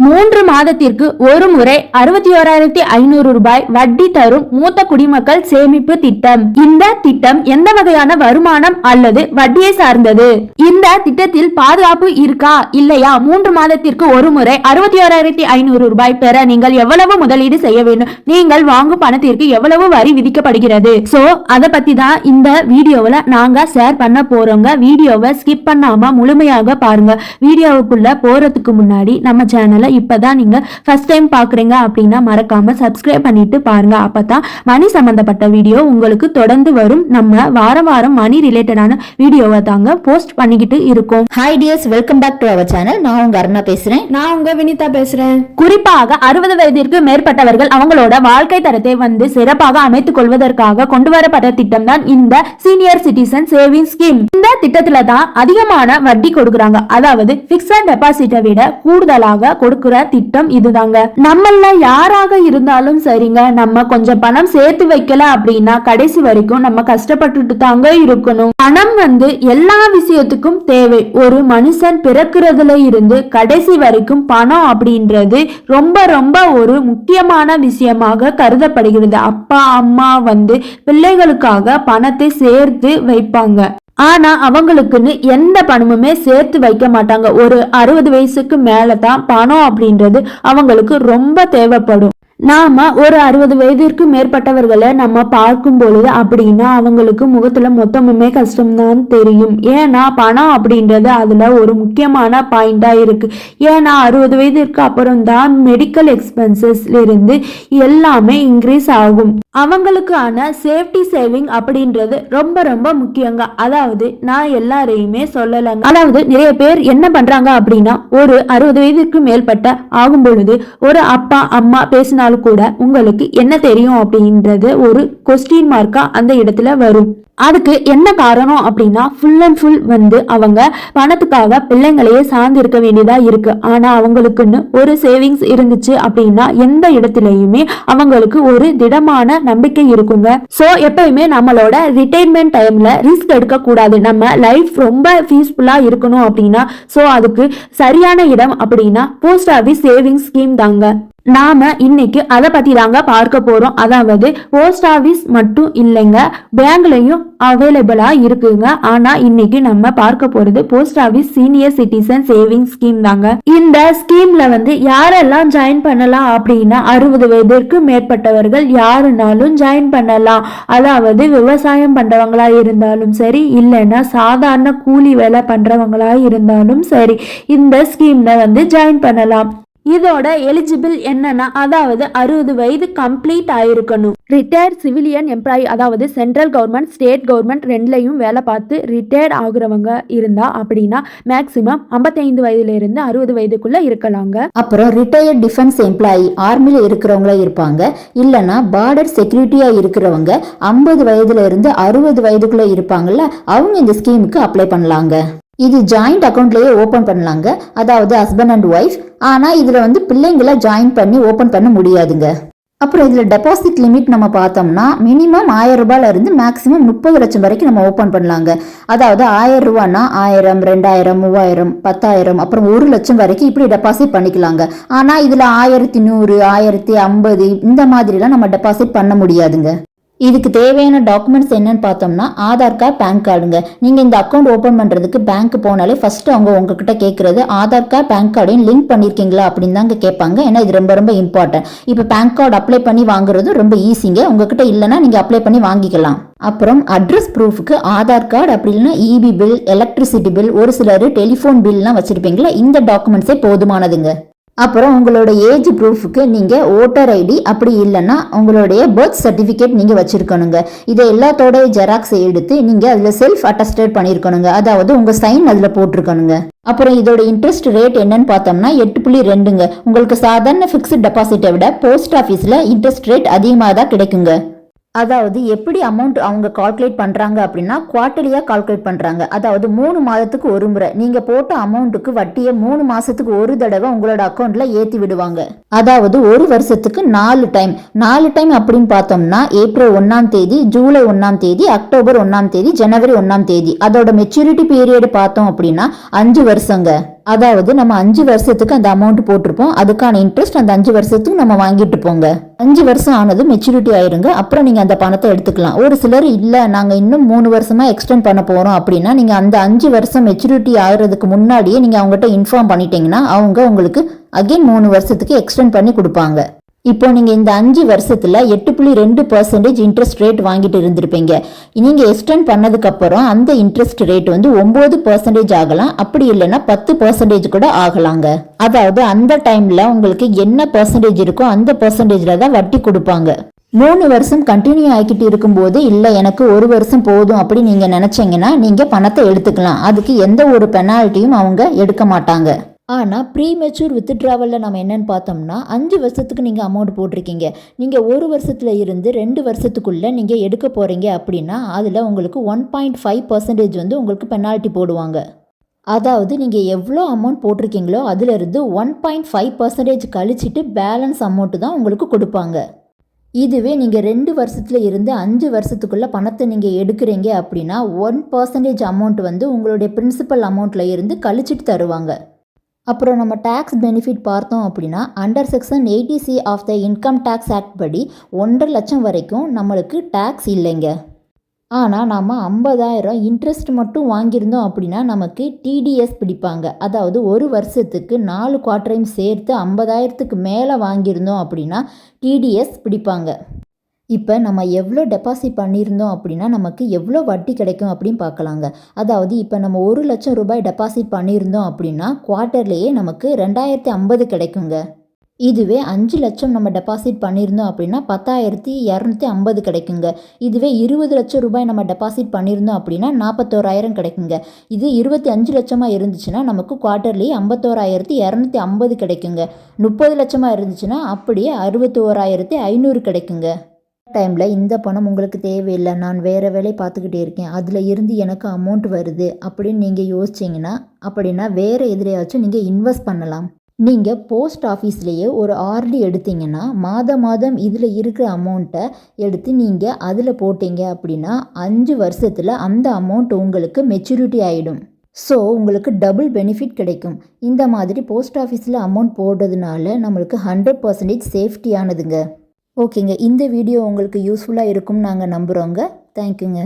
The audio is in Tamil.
மூன்று மாதத்திற்கு ஒரு முறை அறுபத்தி ஓராயிரத்தி ஐநூறு ரூபாய் வட்டி தரும் மூத்த குடிமக்கள் சேமிப்பு திட்டம். இந்த திட்டம் எந்த வகையான வருமானம் அல்லது வட்டியை சார்ந்தது? இந்த திட்டத்தில் பாதுகாப்பு இருக்கா? இல்லையா? மூன்று மாதத்திற்கு ஒரு முறை அறுபத்தி ஓராயிரத்தி ஐநூறு ரூபாய் பெற நீங்கள் எவ்வளவு முதலீடு செய்ய வேண்டும்? நீங்கள் வாங்கும் பணத்திற்கு எவ்வளவு வரி விதிக்கப்படுகிறது? சோ அத பத்தி தான் இந்த வீடியோவில் நாங்க ஷேர் பண்ண போறோங்க. வீடியோவை ஸ்கிப் பண்ணாம முழுமையாக பாருங்க. வீடியோவுக்குள்ள போறதுக்கு முன்னாடி நம்ம சேனலை இப்பதான் நீங்க ஃபர்ஸ்ட் டைம் பாக்குறீங்க அப்படின்னா மறக்காம சப்ஸ்கிரைப் பண்ணிட்டு பாருங்க. அப்பதான் மணி சம்பந்தப்பட்ட வீடியோ உங்களுக்கு தொடர்ந்து வரும். நம்ம வாரம் வாரம் மணி ரிலேட்டடான வீடியோவை தாங்க போஸ்ட் பண்ணிக்கிட்டு இருக்கோம். Hi dears welcome back to our channel நான் உங்க அருணா பேசுறேன். நான் உங்க வினிதா பேசுறேன். குறிப்பாக அறுபது வயதிற்கு மேற்பட்டவர்கள் அவங்களோட வாழ்க்கை தரத்தை வந்து சிறப்பாக அமைத்துக் கொள்வதற்காக கொண்டு வரப்பட்ட திட்டம் தான் இந்த சீனியர் சிட்டிசன் சேவிங் ஸ்கீம் இந்த திட்டத்துல தான் அதிகமான வட்டி கொடுக்கறாங்க. அதாவது பிக்ஸட் டெபாசிட்டை விட கூடுதலாக கொடுக்கிற திட்டம் இதுதாங்க. நம்மள யாராக இருந்தாலும் சரிங்க. நம்ம கொஞ்சம் பணம் சேர்த்து வைக்கல அப்படின்னா கடைசி வரைக்கும் நம்ம கஷ்டப்பட்டுட்டு தாங்க இருக்கணும். பணம் வந்து எல்லா விஷயத்துக்கும் தேவை. ஒரு மனுஷன் பிறக்கிறதுல இருந்து கடைசி வரைக்கும் பணம் அப்படின்றது ரொம்ப ரொம்ப ஒரு முக்கியமான விஷயமாக கருதப்படுகிறது. அப்பா அம்மா வந்து பிள்ளைகளுக்காக பணத்தை சேர்த்து வைப்பாங்க. ஆனா அவங்களுக்குன்னு எந்த பணமுமே சேர்த்து வைக்க மாட்டாங்க. ஒரு அறுபது வயசுக்கு மேல தான் பணம் அப்படின்றது அவங்களுக்கு ரொம்ப தேவைப்படும். நாம ஒரு அறுபது வயதிற்கு மேற்பட்டவர்களை நம்ம பார்க்கும் பொழுது அப்படின்னா அவங்களுக்கு முகத்துல மொத்தமுமே கஷ்டம்தான் தெரியும். ஏன்னா பணம் அப்படின்றது அதுல ஒரு முக்கியமான பாயிண்டா இருக்கு. ஏன்னா அறுபது வயதிற்கு அப்புறம் தான் மெடிக்கல் எக்ஸ்பென்சஸ்ல இருந்து எல்லாமே இன்க்ரீஸ் ஆகும். அவங்களுக்கான சேஃப்டி சேவிங் அப்படின்றது ரொம்ப ரொம்ப முக்கியங்க. அதாவது நான் எல்லாரையுமே சொல்லலைங்க. அதாவது நிறைய பேர் என்ன பண்றாங்க அப்படின்னா ஒரு அறுபது வயதுக்கு மேற்பட்ட ஆகும் பொழுது ஒரு அப்பா அம்மா பேசினாலும் கூட உங்களுக்கு என்ன தெரியும் அப்படின்றது ஒரு கொஸ்டின் மார்க்கா அந்த இடத்துல வரும். அதுக்கு என்ன காரணம் அப்படின்னா ஃபுல் அண்ட் ஃபுல் வந்து அவங்க பணத்துக்காக பிள்ளைங்களையே சார்ந்து இருக்க வேண்டியதா இருக்கு. ஆனா அவங்களுக்குன்னு ஒரு சேவிங்ஸ் இருந்துச்சு அப்படின்னா எந்த இடத்துலையுமே அவங்களுக்கு ஒரு திடமான நம்பிக்கை இருக்குங்க. சோ எப்பயுமே நம்மளோட ரிட்டைர்மெண்ட் டைம்ல ரிஸ்க் எடுக்க கூடாது நம்ம லைஃப் ரொம்ப பீஸ்ஃபுல்லா இருக்கணும் அப்படின்னா சோ அதுக்கு சரியான இடம் அப்படின்னா போஸ்ட் ஆஃபீஸ் சேவிங்ஸ் ஸ்கீம் தாங்க. நாம இன்னைக்கு அதை பத்தி தாங்க பார்க்க போறோம். அதாவது போஸ்ட் ஆபீஸ் மட்டும் இல்லைங்க. பேங்க்லயும் அவைலபிளா இருக்குங்க. ஆனா இன்னைக்கு நம்ம பார்க்க போறது post office senior citizen saving scheme தாங்க. இந்த ஸ்கீம்ல வந்து யாரெல்லாம் ஜாயின் பண்ணலாம் அப்படின்னா அறுபது வயதிற்கு மேற்பட்டவர்கள் யாருனாலும் ஜாயின் பண்ணலாம். அதாவது விவசாயம் பண்றவங்களா இருந்தாலும் சரி இல்லைன்னா சாதாரண கூலி வேலை பண்றவங்களா இருந்தாலும் சரி இந்த ஸ்கீம்ல வந்து ஜாயின் பண்ணலாம். இதோட எலிஜிபிள் என்னன்னா அதாவது அறுபது வயது கம்ப்ளீட் ஆயிருக்கணும். ரிட்டையர்ட் சிவிலியன் எம்ப்ளாயி அதாவது சென்ட்ரல் கவர்மெண்ட் ஸ்டேட் கவர்மெண்ட் ரெண்டுலையும் வேலை பார்த்து ரிட்டையர்ட் ஆகுறவங்க இருந்தா அப்படின்னா மேக்சிமம் ஐம்பத்தைந்து வயதுல இருந்து அறுபது வயதுக்குள்ள இருக்கலாங்க. அப்புறம் ரிட்டையர்ட் டிஃபென்ஸ் எம்ப்ளாயி ஆர்மியில் இருக்கிறவங்களா இருப்பாங்க. இல்லைன்னா பார்டர் செக்யூரிட்டியா இருக்கிறவங்க ஐம்பது வயதுல இருந்து அறுபது வயதுக்குள்ள இருப்பாங்கல்ல அவங்க இந்த ஸ்கீமுக்கு அப்ளை பண்ணலாங்க. இது ஜாயிண்ட் அக்கௌண்ட்லேயே ஓப்பன் பண்ணலாங்க. அதாவது ஹஸ்பண்ட் அண்ட் ஒய்ஃப் ஆனால் இதில் வந்து பிள்ளைங்களை ஜாயின் பண்ணி ஓப்பன் பண்ண முடியாதுங்க. அப்புறம் இதில் டெபாசிட் லிமிட் நம்ம பார்த்தோம்னா மினிமம் ஆயிரம் ரூபாயிலிருந்து மேக்ஸிமம் முப்பது லட்சம் வரைக்கும் நம்ம ஓப்பன் பண்ணலாங்க. அதாவது ஆயிரம் ரூபானா ஆயிரம் ரெண்டாயிரம் மூவாயிரம் பத்தாயிரம் அப்புறம் ஒரு லட்சம் வரைக்கும் இப்படி டெபாசிட் பண்ணிக்கலாங்க. ஆனால் இதில் ஆயிரத்தி நூறு ஆயிரத்தி ஐம்பது இந்த மாதிரிலாம் நம்ம டெபாசிட் பண்ண முடியாதுங்க. இதுக்கு தேவையான டாக்குமெண்ட்ஸ் என்னன்னு பார்த்தோம்னா ஆதார் கார்டு பேன் கார்டுங்க. நீங்கள் இந்த அக்கௌண்ட் ஓப்பன் பண்ணுறதுக்கு பேங்க் போனாலே ஃபஸ்ட்டு அவங்க உங்ககிட்ட கேட்குறது ஆதார் கார்டு பேன் கார்டையும் லிங்க் பண்ணியிருக்கீங்களா அப்படின்னு தாங்க கேட்பாங்க ஏன்னா இது ரொம்ப ரொம்ப இம்பார்ட்டன்ட் இப்போ பேன் கார்டு அப்ளை பண்ணி வாங்குறதும் ரொம்ப ஈஸிங்க உங்ககிட்ட இல்லைன்னா நீங்கள் அப்ளை பண்ணி வாங்கிக்கலாம். அப்புறம் அட்ரஸ் ப்ரூஃபுக்கு ஆதார் கார்டு அப்படி இல்லைன்னா இபி பில் எலக்ட்ரிசிட்டி பில் ஒரு சிலர் டெலிஃபோன் பில்லாம் வச்சுருப்பீங்களா? இந்த டாக்குமெண்ட்ஸே போதுமானதுங்க. அப்புறம் உங்களோட ஏஜ் ப்ரூஃபுக்கு நீங்கள் ஓட்டர் ஐடி அப்படி இல்லைன்னா உங்களுடைய பர்த் சர்டிஃபிகேட் நீங்கள் வச்சுருக்கணுங்க. இதை எல்லாத்தோடைய ஜெராக்ஸ் எடுத்து நீங்கள் அதில் செல்ஃப் அட்டஸ்டட் பண்ணியிருக்கணுங்க அதாவது உங்கள் சைன் அதில் போட்டிருக்கணுங்க. அப்புறம் இதோட இன்ட்ரெஸ்ட் ரேட் என்னன்னு பார்த்தோம்னா எட்டு புள்ளி ரெண்டுங்க. உங்களுக்கு சாதாரண ஃபிக்ஸ்ட் டெபாசிட்டை விட போஸ்ட் ஆஃபீஸில் இன்ட்ரெஸ்ட் ரேட் அதிகமாக தான் கிடைக்குங்க. அதாவது எப்படி அமௌண்ட் அவங்க கால்குலேட் பண்ணுறாங்க அப்படின்னா குவார்ட்டர்லியாக கால்குலேட் பண்ணுறாங்க அதாவது மூணு மாதத்துக்கு ஒரு முறை. நீங்கள் போட்ட அமௌண்ட்டுக்கு வட்டியை மூணு மாதத்துக்கு ஒரு தடவை உங்களோட அக்கௌண்ட்டில் ஏற்றி விடுவாங்க. அதாவது ஒரு வருஷத்துக்கு நாலு டைம் நாலு டைம் அப்படின்னு பார்த்தோம்னா ஏப்ரல் ஒன்றாம் தேதி ஜூலை ஒன்றாம் தேதி அக்டோபர் ஒன்றாம் தேதி ஜனவரி ஒன்றாம் தேதி. அதோட மெச்சூரிட்டி பீரியட் பார்த்தோம் அப்படின்னா அஞ்சு வருஷங்க. அதாவது நம்ம அஞ்சு வருஷத்துக்கு அந்த அமௌண்ட் போட்டிருப்போம். அதுக்கான இன்ட்ரெஸ்ட் அந்த அஞ்சு வருஷத்துக்கு நம்ம வாங்கிட்டு போங்க. அஞ்சு வருஷம் ஆனதும் மெச்சூரிட்டி ஆயிருங்க. அப்புறம் நீங்க அந்த பணத்தை எடுத்துக்கலாம். ஒரு சிலர் இல்ல நாங்க இன்னும் மூணு வருஷமா எக்ஸ்டெண்ட் பண்ண போறோம் அப்படின்னா நீங்க அந்த அஞ்சு வருஷம் மெச்சூரிட்டி ஆகிறதுக்கு முன்னாடியே நீங்க அவங்ககிட்ட இன்ஃபார்ம் பண்ணிட்டீங்கன்னா அவங்க உங்களுக்கு அகைன் மூணு வருஷத்துக்கு எக்ஸ்டெண்ட் பண்ணி கொடுப்பாங்க. இப்போ நீங்கள் இந்த அஞ்சு வருஷத்தில் எட்டு புள்ளி ரெண்டு பர்சன்டேஜ் இன்ட்ரெஸ்ட் ரேட் வாங்கிட்டு இருந்திருப்பீங்க. நீங்கள் எக்ஸ்டெண்ட் பண்ணதுக்கப்புறம் அந்த இன்ட்ரெஸ்ட் ரேட் வந்து ஒம்பது பர்சன்டேஜ் ஆகலாம். அப்படி இல்லைன்னா பத்து பர்சன்டேஜ் கூட ஆகலாங்க. அதாவது அந்த டைமில் உங்களுக்கு என்ன பர்சன்டேஜ் இருக்கோ அந்த பர்சன்டேஜில் தான் வட்டி கொடுப்பாங்க. மூணு வருஷம் கண்டினியூ ஆகிக்கிட்டு இருக்கும்போது இல்லை எனக்கு ஒரு வருஷம் போதும் அப்படி நீங்கள் நினச்சிங்கன்னா நீங்கள் பணத்தை எடுத்துக்கலாம். அதுக்கு எந்த ஒரு பெனால்ட்டியும் அவங்க எடுக்க மாட்டாங்க. ஆனால் ப்ரீ மெச்சூர் வித்ட்ராவலில் நம்ம என்னென்னு பார்த்தோம்னா அஞ்சு வருஷத்துக்கு நீங்கள் அமௌண்ட் போட்டிருக்கீங்க. நீங்கள் ஒரு வருஷத்தில் இருந்து ரெண்டு வருஷத்துக்குள்ளே நீங்கள் எடுக்க போகிறீங்க அப்படின்னா அதில் உங்களுக்கு ஒன் பாயிண்ட் ஃபைவ் பர்சன்டேஜ் வந்து உங்களுக்கு பெனால்ட்டி போடுவாங்க. அதாவது நீங்கள் எவ்வளோ அமௌண்ட் போட்டிருக்கீங்களோ அதிலிருந்து ஒன் பாயிண்ட் ஃபைவ் பர்சன்டேஜ் கழிச்சிட்டு பேலன்ஸ் அமௌண்ட்டு தான் உங்களுக்கு கொடுப்பாங்க. இதுவே நீங்கள் ரெண்டு வருஷத்தில் இருந்து அஞ்சு வருஷத்துக்குள்ளே பணத்தை நீங்கள் எடுக்கிறீங்க அப்படின்னா ஒன் பர்சன்டேஜ் அமௌண்ட் வந்து உங்களுடைய பிரின்சிபல் அமௌண்ட்டில் இருந்து கழிச்சிட்டு தருவாங்க. அப்புறம் நம்ம டேக்ஸ் பெனிஃபிட் பார்த்தோம் அப்படின்னா under section eighty C of the income tax act படி ஒன்றரை லட்சம் வரைக்கும் நம்மளுக்கு டேக்ஸ் இல்லைங்க. ஆனால் நாம் ஐம்பதாயிரம் இன்ட்ரெஸ்ட் மட்டும் வாங்கியிருந்தோம் அப்படின்னா நமக்கு டிடிஎஸ் பிடிப்பாங்க. அதாவது ஒரு வருஷத்துக்கு நாலு குவார்ட்டரையும் சேர்த்து ஐம்பதாயிரத்துக்கு மேலே வாங்கியிருந்தோம் அப்படின்னா டிடிஎஸ் பிடிப்பாங்க. இப்போ நம்ம எவ்வளோ டெபாசிட் பண்ணியிருந்தோம் அப்படின்னா நமக்கு எவ்வளோ வட்டி கிடைக்கும் அப்படின்னு பார்க்கலாங்க. அதாவது இப்போ நம்ம ஒரு லட்சம் ரூபாய் டெபாசிட் பண்ணியிருந்தோம் அப்படின்னா குவார்ட்டர்லேயே நமக்கு ரெண்டாயிரத்தி ஐம்பது கிடைக்குங்க. இதுவே அஞ்சு லட்சம் நம்ம டெபாசிட் பண்ணியிருந்தோம் அப்படின்னா பத்தாயிரத்தி இரநூத்தி ஐம்பது கிடைக்குங்க. இதுவே இருபது லட்சம் ரூபாய் நம்ம டெபாசிட் பண்ணியிருந்தோம் அப்படின்னா நாற்பத்தோராயிரம் கிடைக்குங்க. இது இருபத்தி அஞ்சு லட்சமாக இருந்துச்சுன்னா நமக்கு குவார்ட்டர்லி ஐம்பத்தோராயிரத்தி இரநூத்தி ஐம்பது கிடைக்குங்க. முப்பது லட்சமாக இருந்துச்சுன்னா அப்படியே அறுபத்தோராயிரத்தி ஐநூறு கிடைக்குங்க. டைமில் இந்த பணம் உங்களுக்கு தேவையில்லை நான் வேறு வேலை பார்த்துக்கிட்டே இருக்கேன். அதில் இருந்து எனக்கு அமௌண்ட் வருது அப்படின்னு நீங்கள் யோசிச்சிங்கன்னா அப்படின்னா வேறு எதிரையாச்சும் நீங்கள் இன்வெஸ்ட் பண்ணலாம். நீங்கள் போஸ்ட் ஆஃபீஸ்லேயே ஒரு ஆர்டி எடுத்தீங்கன்னா மாதம் மாதம் இதில் இருக்கிற அமௌண்ட்டை எடுத்து நீங்கள் அதில் போட்டீங்க அப்படின்னா அஞ்சு வருஷத்தில் அந்த அமௌண்ட் உங்களுக்கு மெச்சூரிட்டி ஆகிடும் ஸோ உங்களுக்கு டபுள் பெனிஃபிட் கிடைக்கும். இந்த மாதிரி போஸ்ட் ஆஃபீஸில் அமௌண்ட் போடுறதுனால நம்மளுக்கு ஹண்ட்ரட் பர்சன்டேஜ் சேஃப்டியானதுங்க ஓகேங்க. இந்த வீடியோ உங்களுக்கு யூஸ்ஃபுல்லாக இருக்கும்னு நாங்கள் நம்புகிறோங்க தேங்க்யூங்க